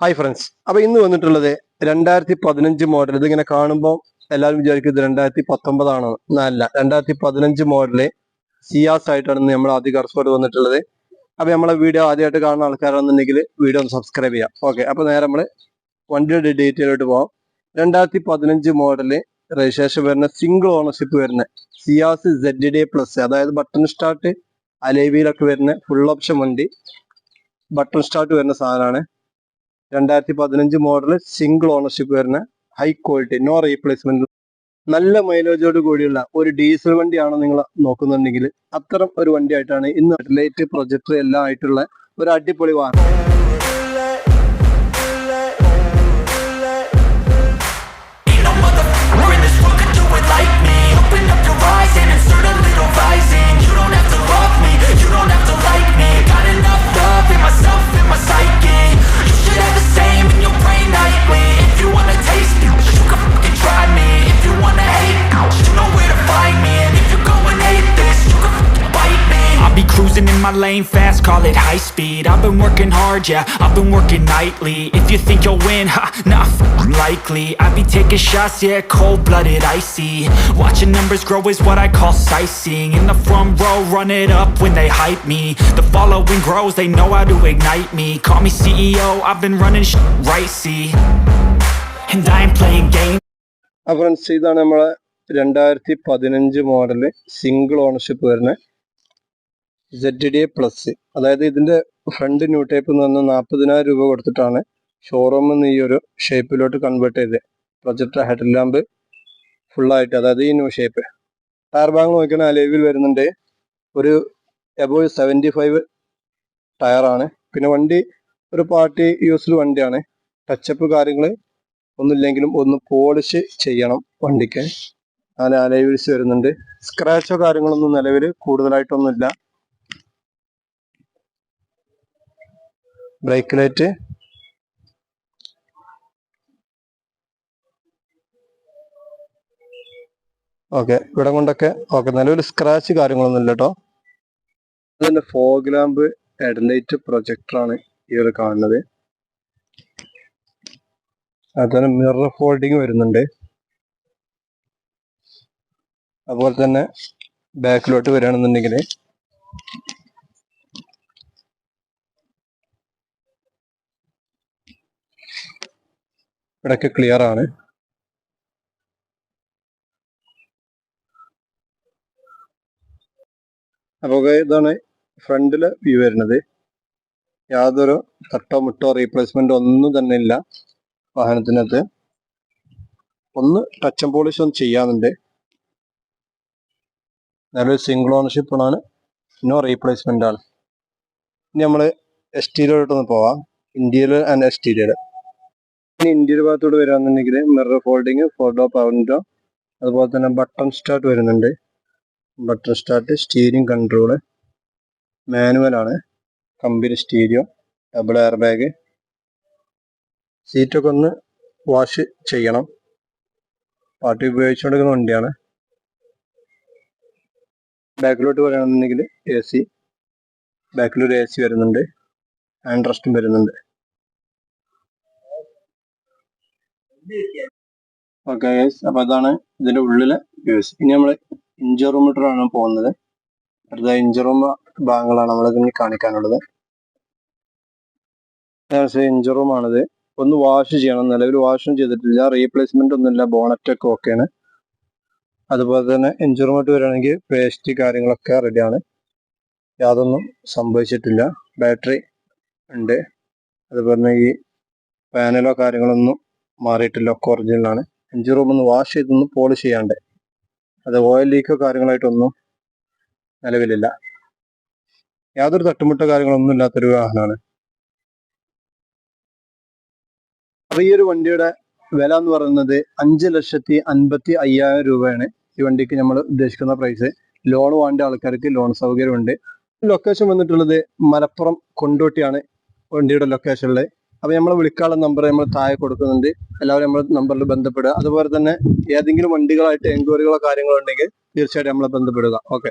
Hi friends അപ്പൊ ഇന്ന് വന്നിട്ടുള്ളത് രണ്ടായിരത്തി പതിനഞ്ച് മോഡൽ ഇതിങ്ങനെ കാണുമ്പോൾ എല്ലാവരും വിചാരിക്കും ഇത് രണ്ടായിരത്തി പത്തൊമ്പതാണോ എന്നല്ല രണ്ടായിരത്തി പതിനഞ്ച് മോഡൽ സിയാസ് ആയിട്ടാണ് നമ്മൾ ആദ്യ കർസ്പോർട്ട് വന്നിട്ടുള്ളത്. അപ്പൊ നമ്മളെ വീഡിയോ ആദ്യമായിട്ട് കാണുന്ന ആൾക്കാരാണെന്നുണ്ടെങ്കിൽ വീഡിയോ ഒന്ന് സബ്സ്ക്രൈബ് ചെയ്യാം. ഓക്കെ അപ്പൊ നേരെ നമ്മൾ വണ്ടിയുടെ ഡീറ്റെയിലോട്ട് പോവാം. രണ്ടായിരത്തി പതിനഞ്ച് മോഡൽ രജിസ്ട്രേഷൻ വരുന്ന സിംഗിൾ ഓണർഷിപ്പ് വരുന്ന സിയാസ് സെഡ് ഡി പ്ലസ് അതായത് ബട്ടൺ സ്റ്റാർട്ട് അലേവിയിലൊക്കെ വരുന്ന ഫുൾ ഓപ്ഷൻ വണ്ടി. ബട്ടൺ സ്റ്റാർട്ട് വരുന്ന സാധനമാണ്. രണ്ടായിരത്തി പതിനഞ്ച് മോഡൽ സിംഗിൾ ഓണർഷിപ്പ് വരുന്ന ഹൈ ക്വാളിറ്റി നോ റീപ്ലേസ്മെന്റ് നല്ല മൈലേജോട് കൂടിയുള്ള ഒരു ഡീസൽ വണ്ടിയാണോ നിങ്ങൾ നോക്കുന്നുണ്ടെങ്കിൽ അത്തരം ഒരു വണ്ടിയായിട്ടാണ് ഇന്ന് ലൈറ്റ് പ്രൊജക്ടർ എല്ലാം ആയിട്ടുള്ള ഒരു അടിപൊളി വാഹനം. my lane fast, call it high speed I've been working hard, yeah, I've been working nightly If you think you'll win, ha, not f***ing likely I be taking shots, yeah, cold-blooded, icy Watching numbers grow is what I call sightseeing In the front row, run it up when they hype me The following grows, they know how to ignite me Call me CEO, I've been running sh- right, see And I ain't playing games അപ്പൊ friends ഇതാണ് നമ്മളെ രണ്ടായിരത്തി പതിനഞ്ച് model single ownership വരുന്ന Z D plus അതായത് ഇതിന്റെ front new type എന്ന് പറഞ്ഞാൽ നാൽപ്പതിനായിരം രൂപ കൊടുത്തിട്ടാണ് ഷോറൂമിൽ നിന്ന് ഈ ഒരു ഷേപ്പിലോട്ട് കൺവേർട്ട് ചെയ്തത് പ്രൊജക്ടർ ഹെഡ് ലാമ്പ് ഫുള്ളായിട്ട് അതായത് ഈ ന്യൂ ഷേപ്പ് ടയർ ബാങ്ക് നോക്കിയാൽ അലേവിൽ വരുന്നുണ്ട്. ഒരു എബോവ് സെവന്റി ഫൈവ് ടയറാണ് പിന്നെ വണ്ടി ഒരു പാർട്ടി യൂസിൽ വണ്ടിയാണ്. ടച്ചപ്പ് കാര്യങ്ങൾ ഒന്നുമില്ലെങ്കിലും ഒന്ന് പോളിഷ് ചെയ്യണം വണ്ടിക്ക്. അങ്ങനെ അലൈവിൽസ് വരുന്നുണ്ട്. സ്ക്രാച്ചോ കാര്യങ്ങളൊന്നും നിലവിൽ കൂടുതലായിട്ടൊന്നുമില്ല. ബ്രേക്ക് ലൈറ്റ് ഓക്കെ ഇവിടെ കൊണ്ടൊക്കെ ഓക്കെ നല്ലൊരു സ്ക്രാച്ച് കാര്യങ്ങളൊന്നും ഇല്ല കേട്ടോ അതിന്റെ ഫോഗ് ലാമ്പ് ഹെഡ്ലൈറ്റ് പ്രൊജക്ടറാണ് ഈ ഒരു കാണുന്നത്. അതുപോലെ മിറർ ഫോൾഡിങ് വരുന്നുണ്ട്. അതുപോലെ തന്നെ ബാക്കിലോട്ട് വരികയാണെന്നുണ്ടെങ്കിൽ ഇവിടെയൊക്കെ ക്ലിയർ ആണ്. അപ്പോൾ ഇതാണ് ഫ്രണ്ടിലെ വ്യൂ വരുന്നത്. യാതൊരു തട്ടോ മുട്ടോ റീപ്ലേസ്മെന്റ് ഒന്നും തന്നെ ഇല്ല വാഹനത്തിനകത്ത്. ഒന്ന് ടച്ച് ആൻഡ് പോളിഷ് ഒന്ന് ചെയ്യാനുണ്ട്. നല്ലൊരു സിംഗിൾ ഓണർഷിപ്പ് ആണ്. നോ റീപ്ലേസ്മെന്റ് ആണ്. ഇനി നമ്മൾ എക്സ്റ്റീരിയറിലോട്ടൊന്ന് പോവാം. ഇന്ത്യയിൽ ആൻഡ് എക്സ്റ്റീരിയർ ഇനി ഇന്റീരിയർ ഭാഗത്തോട് വരികയാണെന്നുണ്ടെങ്കിൽ മിറർ ഫോൾഡിങ് ഫോർഡോ പവൻഡോ അതുപോലെ തന്നെ ബട്ടൺ സ്റ്റാർട്ട് വരുന്നുണ്ട്. Button start steering control manual ആണ്. Company stereo double air bag സീറ്റൊക്കെ ഒന്ന് വാഷ് ചെയ്യണം. പാർട്ടി ഉപയോഗിച്ചുകൊണ്ടിരിക്കുന്ന വണ്ടിയാണ്. ബാക്കിലോട്ട് പറയുകയാണെന്നുണ്ടെങ്കിൽ എ സി ബാക്കിലൊരു എ സി വരുന്നുണ്ട്. ആൻഡ്രസ്റ്റും വരുന്നുണ്ട്. ഓക്കെ ഗൈസ് അപ്പൊ അതാണ് ഇതിന്റെ ഉള്ളിലെ വ്യൂസ് ഇനി നമ്മൾ ഇഞ്ചറോമീറ്റർ ആണ് പോകുന്നത്. അടുത്ത ഇഞ്ചറോമ ഭാഗങ്ങളാണ് നമ്മൾ ഇനി കാണിക്കാനുള്ളത്. ഇഞ്ചറോമാണിത് ഒന്ന് വാഷ് ചെയ്യണം. നിലവിൽ വാഷും ചെയ്തിട്ടില്ല. റീപ്ലേസ്മെന്റ് ഒന്നുമില്ല. ബോണറ്റ് ഒക്കെ ഓക്കെയാണ് അതുപോലെ തന്നെ ഇഞ്ചറോമീറ്റർ വരികയാണെങ്കിൽ പേസ്റ്റ് കാര്യങ്ങളൊക്കെ റെഡിയാണ് യാതൊന്നും സംഭവിച്ചിട്ടില്ല. ബാറ്ററി ഉണ്ട്. അതുപോലെ ഈ പാനലോ കാര്യങ്ങളൊന്നും മാറിയിട്ടില്ല. ഒക്കെ ഒറിജിനലാണ് എഞ്ചിൻ റൂം ഒന്ന് വാഷ് ചെയ്തൊന്ന് പോളിഷ് ചെയ്യാണ്ട്. അത് ഓയിൽ ലീക്കോ കാര്യങ്ങളായിട്ടൊന്നും നിലവിലില്ല. യാതൊരു തട്ടുമുട്ടോ കാര്യങ്ങളൊന്നും ഇല്ലാത്തൊരു വാഹനമാണ്. ഈ ഒരു വണ്ടിയുടെ വില എന്ന് പറയുന്നത് അഞ്ച് ലക്ഷത്തി അൻപത്തി അയ്യായിരം രൂപയാണ്. ഈ വണ്ടിക്ക് നമ്മൾ ഉദ്ദേശിക്കുന്ന പ്രൈസ് ലോൺ വേണ്ട ആൾക്കാർക്ക് ലോൺ സൗകര്യമുണ്ട്. ലൊക്കേഷൻ വന്നിട്ടുള്ളത് മലപ്പുറം കൊണ്ടോട്ടിയാണ് വണ്ടിയുടെ ലൊക്കേഷനിൽ അപ്പൊ നമ്മളെ വിളിക്കാനുള്ള നമ്പർ നമ്മൾ താഴെ കൊടുക്കുന്നുണ്ട്. എല്ലാവരും നമ്മൾ നമ്പറിൽ ബന്ധപ്പെടുക. അതുപോലെ തന്നെ ഏതെങ്കിലും വണ്ടികളായിട്ട് എൻക്വയറികളോ കാര്യങ്ങളോ ഉണ്ടെങ്കിൽ തീർച്ചയായിട്ടും നമ്മളെ ബന്ധപ്പെടുക. ഓക്കെ